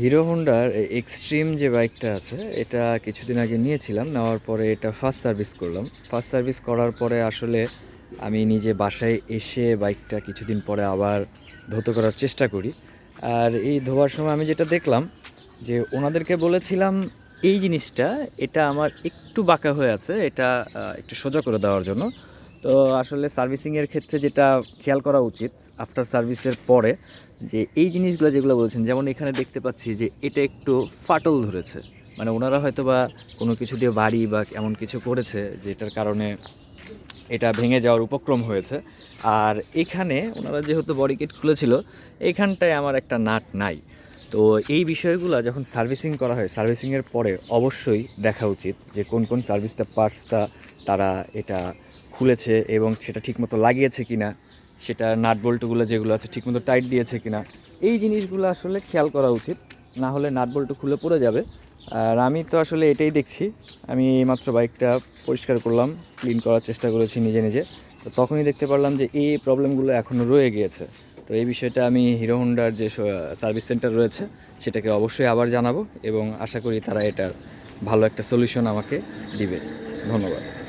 Hero হোন্ডার extreme যে বাইকটা আছে, এটা কিছুদিন আগে নিয়েছিলাম, নেওয়ার পরে এটা ফার্স্ট সার্ভিস করলাম। ফার্স্ট সার্ভিস করার পরে আসলে আমি নিজে বাসায় এসে বাইকটা কিছুদিন পরে আবার ধৌত করার চেষ্টা করি। আর এই ধোয়ার সময় আমি যেটা দেখলাম, যে ওনাদেরকে বলেছিলাম, এই জিনিসটা, এটা আমার একটু বাঁকা হয়ে আছে, এটা একটু সোজা করে দেওয়ার জন্য। তো আসলে সার্ভিসিংয়ের ক্ষেত্রে যেটা খেয়াল করা উচিত আফটার সার্ভিসের পরে, যে এই জিনিসগুলো যেগুলো বলেছেন, যেমন এখানে দেখতে পাচ্ছি যে এটা একটু ফাটল ধরেছে। মানে ওনারা হয়তো বা কোনো কিছু দিয়ে বাড়ি বা এমন কিছু করেছে যেটার কারণে এটা ভেঙে যাওয়ার উপক্রম হয়েছে। আর এখানে ওনারা যেহেতু বডি কিট খুলেছিল এইখানটায় আমার একটা নাট নাই। তো এই বিষয়গুলো যখন সার্ভিসিং করা হয় সার্ভিসিংয়ের পরে অবশ্যই দেখা উচিত যে কোন কোন সার্ভিসটা পার্টসটা তারা এটা খুলেছে এবং সেটা ঠিকমতো লাগিয়েছে কি না সেটা নাট বল্টুগুলো যেগুলো আছে ঠিকমতো টাইট দিয়েছে কি না এই জিনিসগুলো আসলে খেয়াল করা উচিত। না হলে নাট বল্টু খুলে পড়ে যাবে। আর আমি তো আসলে এটাই দেখছি। আমি মাত্র বাইকটা পরিষ্কার করলাম, ক্লিন করার চেষ্টা করেছি নিজে নিজে। তো তখনই দেখতে পারলাম যে এই প্রবলেমগুলো এখনও রয়ে গিয়েছে। তো এই বিষয়টা আমি হিরো হোন্ডার যে সার্ভিস সেন্টার রয়েছে, সেটাকে অবশ্যই আবার জানাব এবং আশা করি তারা এটার ভালো একটা সলিউশন আমাকে দিবে। ধন্যবাদ।